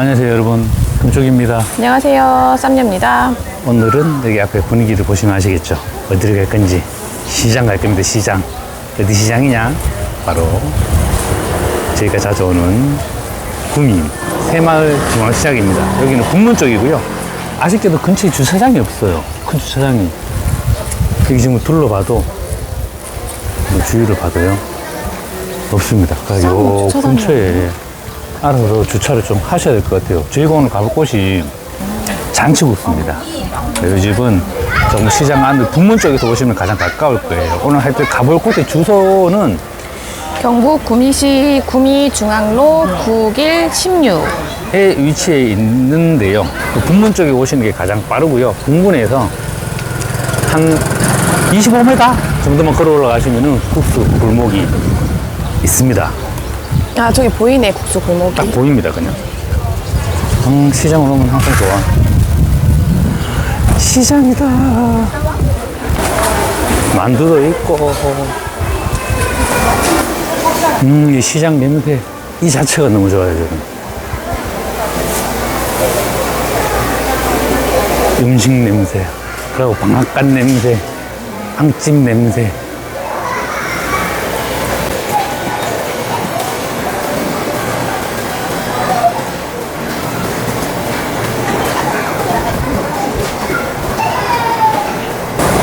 안녕하세요 여러분. 금쪽입니다. 안녕하세요. 쌈녀입니다. 오늘은 여기 앞에 분위기를 보시면 아시겠죠? 어디를 갈 건지. 시장 갈 겁니다 시장. 어디 시장이냐? 바로 저희가 자주 오는 구민 새마을 중앙시장입니다. 여기는 북문 쪽이고요. 아쉽게도 근처에 주차장이 없어요. 큰 주차장이. 여기 지금 둘러봐도 뭐 주위를 봐도요? 없습니다. 그래서 요 근처에 알아서 주차를 좀 하셔야 될 것 같아요 저희가 오늘 가볼 곳이 잔치국수입니다 이 집은 좀 시장 안에 북문 쪽에서 오시면 가장 가까울 거예요 오늘 하여튼 가볼 곳의 주소는 경북 구미시 구미중앙로 9길 16. 에 위치해 있는데요. 그 북문 쪽에 오시는 게 가장 빠르고요. 북문에서 한 25m 정도만 걸어 올라가시면은 국수 골목이 있습니다. 아, 저기 보이네, 국수 골목이. 딱 보입니다, 그냥. 음, 시장을 오면 항상 좋아. 시장이다. 만두도 있고. 음, 이 시장 냄새. 이 자체가 너무 좋아요, 저는. 음식 냄새, 그리고 방앗간 냄새, 빵집 냄새.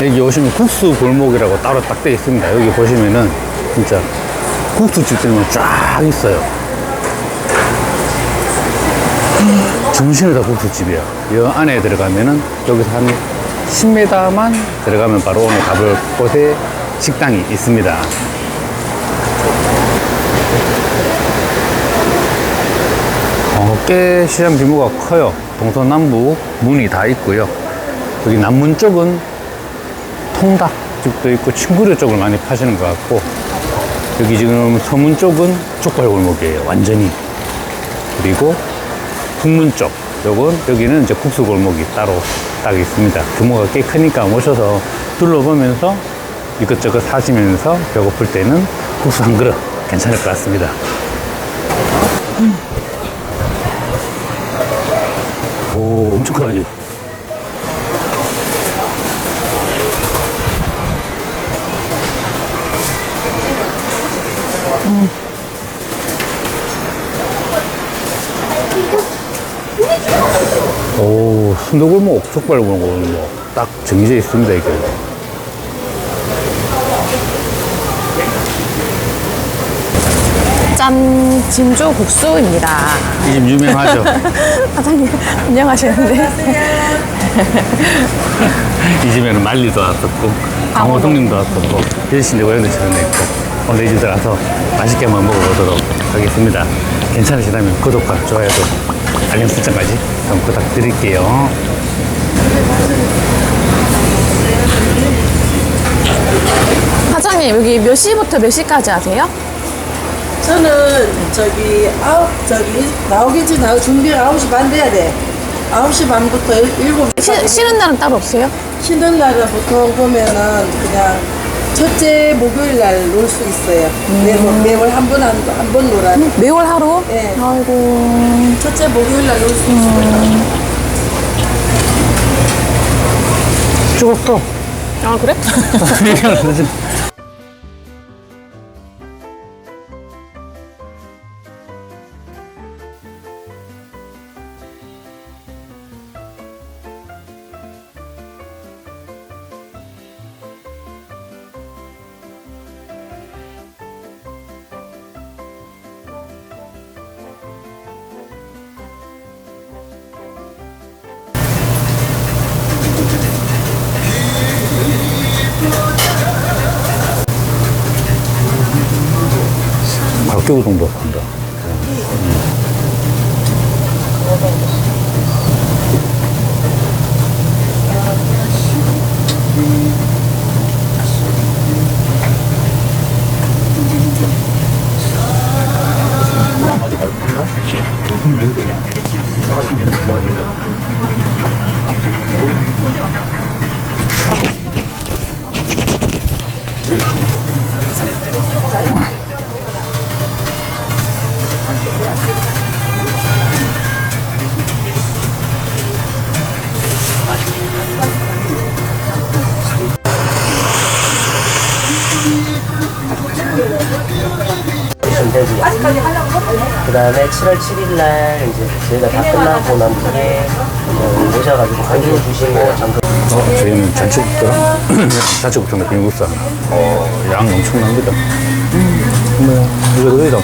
여기 오시면 국수 골목이라고 따로 딱 되어 있습니다. 여기 보시면은 진짜 국수집들만 쫙 있어요. 정신을 다 국수집이야. 이 안에 들어가면은 여기서 한 10m만 들어가면 바로 오늘 가볼 곳에 식당이 있습니다. 어, 꽤 시장 규모가 커요. 동서남북 문이 다 있고요. 여기 남문 쪽은 통닭 집도 있고 친구류 쪽을 많이 파시는 것 같고 여기 지금 서문 쪽은 족발 골목이에요. 완전히. 그리고 북문 쪽, 요건 여기는 이제 국수 골목이 따로 딱 있습니다. 규모가 꽤 크니까 오셔서 둘러보면서 이것저것 사시면서 배고플 때는 국수 한 그릇 괜찮을 것 같습니다. 오, 엄청 크다 지. 오, 순두골목, 족발골목은 뭐딱 정해져 있습니다, 이게. 짠, 진주 국수입니다. 이 집 유명하죠? 사장님, 안녕하시는데. 이 집에는 말리도 왔었고, 강호동님도 왔었고, 일신대 고양대 처럼 있고, 오늘 이집 들어가서 맛있게 한번 먹어보도록 하겠습니다. 괜찮으시다면 구독과 좋아요도 알림 설정까지 좀 부탁드릴게요. 사장님, 여기 몇 시부터 몇 시까지 하세요? 저는 저기 아홉 저기 나오기 전에 나오 준비 9시 반 돼야 돼. 9시 반부터 7시 쉬, 쉬는 날은 따로 없어요? 쉬는 날은 보통 보면은 그냥 첫째 목요일 날 놀 수 있어요. 매월, 매월 한번한번 놀아요. 매월 하루? 네. 아이고. 첫째 목요일 날 놀 수 있어요. 죽었어. 아, 그래? 6개월 정도 간다. 음. 그 다음에 7월 7일 날 이제 저희가 다 끝나고 난 뒤에 어, 오셔가지고 관심 주시고 잠깐 어, 저희는 잔치국수랑 잔치국수랑 비빔국수 하나. 어, 양 엄청납니다. 뭐, 이거 여기다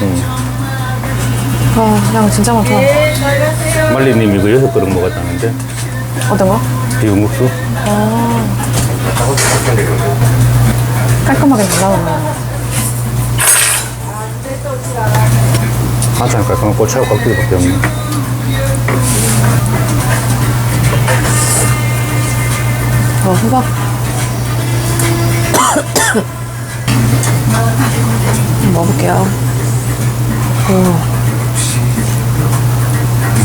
뭐, 아, 양 진짜 많다. 말리님 이거 여섯 그릇 먹었다는데 어떤 거? 비빔국수? 깔끔하게 잘 나오네. 하찮을 깔끔한 고추하고 깍두기밖에 없네. 어, 호박. 먹어볼게요.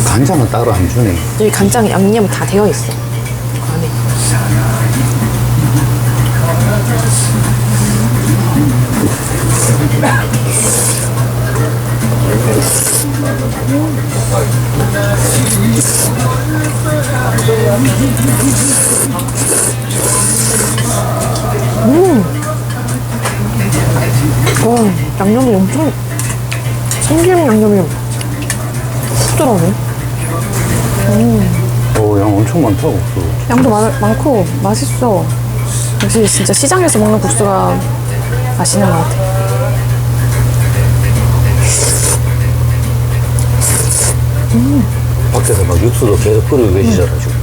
간장은 따로 안 주네. 여기 간장 양념 다 되어 있어. 안에. 음. 와, 양념이 엄청 참기름 양념이 부드러우네. 오, 양 엄청 많다, 국수. 양도 많, 많고 맛있어. 역시 진짜 시장에서 먹는 국수가 맛있는 것 같아. 밖에서 막 육수도 계속 끓이고 계시잖아, 지금.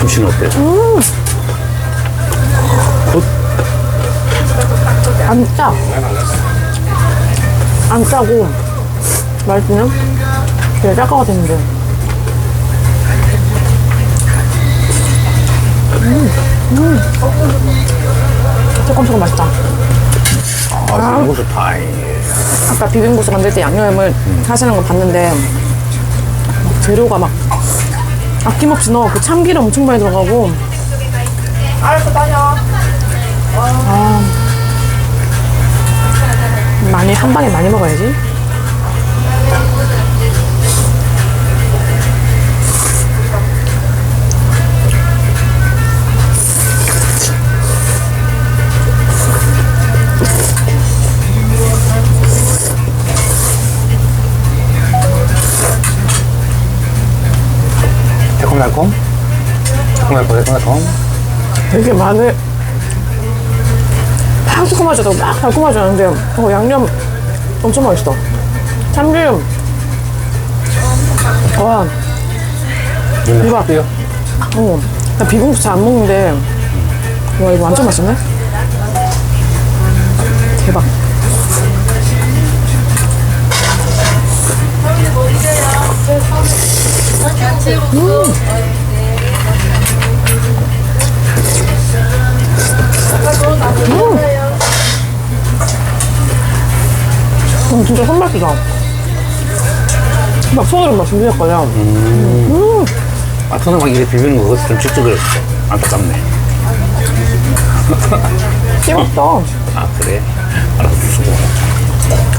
김치는 어때? 안 짜. 안 짜고 맛있네. 되게 짜가워지는데. 음, 음. 조금 조금 맛있다. 아, 비빔국수 타임. 아까 비빔국수 만들 때 양념을 하시는 거 봤는데 막 재료가 막 아낌없이 넣어. 그 참기름 엄청 많이 들어가고. 아. 많이 한 방에 많이 먹어야지 새콤달콤, 새콤달콤. 되게 마늘 막 새콤하지 않고 막 달콤하지 않은데 어, 양념 엄청 맛있어. 참기름. 와. 이거. 어때요? 어, 나 비빔국수 잘안 먹는데 와 이거 완전 맛있네? 대박. 음, 진짜 손맛이다 막 손으로 막 준비했거든 아, 저는 막 이렇게 비비는 거 그것도 좀 찝찝거렸어. 안타깝네. 씹었다 아, 그래? 알았어, 수고.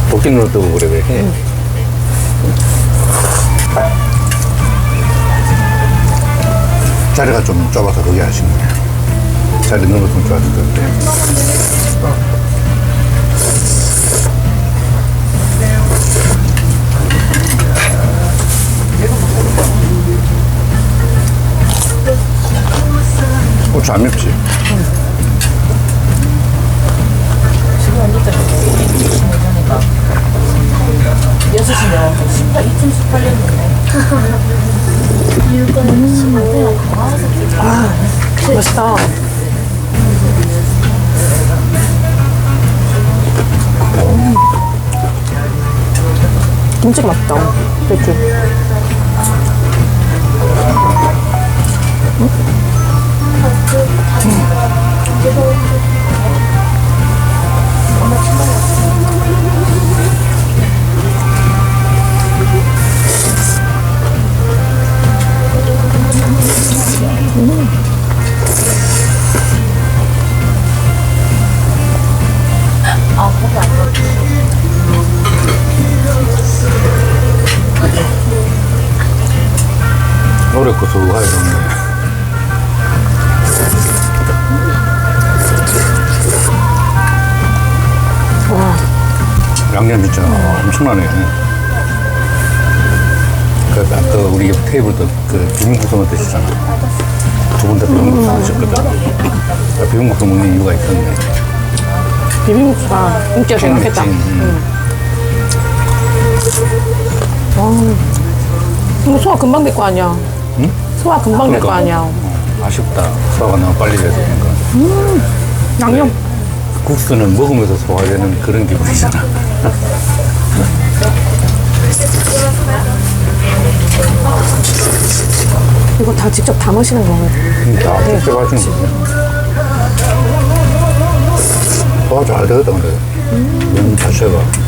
도끼 눈을 뜨고 그래, 왜 해? 자리가 좀 좁아서 그게 아쉽네요. 자리 넓었으면 좋았을 텐데. 고추 안 맵지? 맛있다 김치가 맛있다. 배추 양념 진짜 엄청나네. 그, 아까 우리 옆 테이블도 그 비빔국수만 드시잖아. 두 분 다 비빔국수 드셨거든. 아, 비빔국수 먹는 이유가 있었네. 비빔국수가 되게 많겠다. 음. 이거 소화 금방 될 거 아니야. 응? 소화 금방 될 거 그러니까. 아니야. 어, 아쉽다. 소화가 너무 빨리 돼서 그런가. 양념. 국수는 먹으면서 소화되는 그런 기분이잖아. 이거 다 직접 담으시는 거예요. 다 직접 하시는 거죠. 소화 잘 되겠다, 근데. 면 자체가.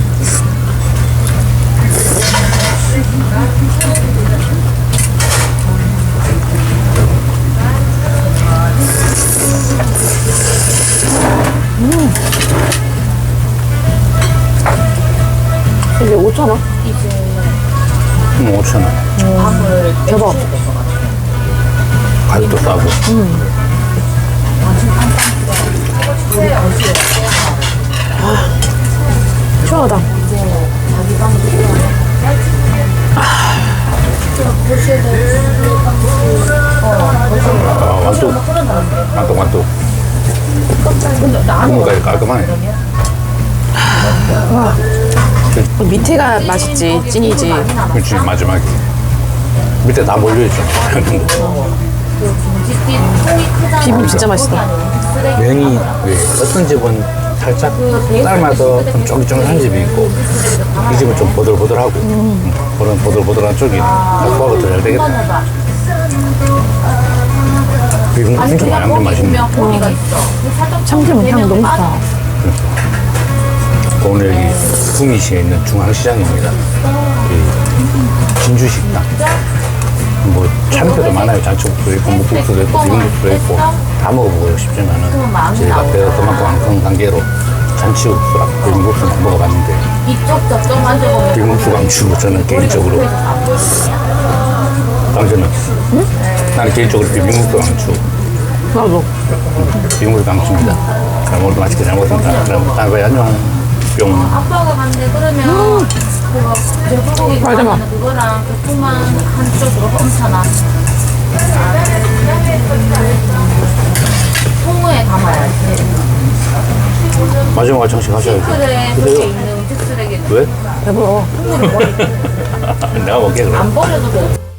밑에가 맛있지, 찐이지. 그렇지, 마지막에. 밑에 다 몰려있죠. 비빔 진짜 맛있어. 면이 왜 어떤 집은 살짝 삶아서 좀 쫄깃쫄깃한 집이 있고 이 집은 좀 보들보들하고 음, 그런 보들보들한 쪽이 소화가 더잘 되겠다 비빔국 진짜 양념 맛있네 참기름 향 너무 좋다. 오늘 여기 구미시에 있는 중앙시장입니다. 이 진주식당. 뭐 참새도 많아요. 잔치국도 있고 묵국수도 있고 비빔국수도 있고 다 먹어보고 싶지만은 저희가 배가 그만큼 안큰 관계로 잔치국수랑 비빔국수만 먹어봤는데 이쪽 저쪽 만져보면 비빔국수 강추 저는 개인적으로 당신은? 나는 개인적으로 비빔국수 강추 나도. 비빔국수 강추입니다. 그럼 오늘도 맛있게 잘 먹었습니다. 그럼 다음에 안녕 뿅. 아빠가 갔는데 그러면 그거 제 불고기 맞아, 맞아. 좋아하는 그거랑 그만 한쪽으로 훔쳐놔. 통에 담아야지 마지막 정식 하셔야지 그래 그래요? 그게 있는 음식 쓰레기 왜? 배불러. 내가 먹게 그럼. 안 버려도 돼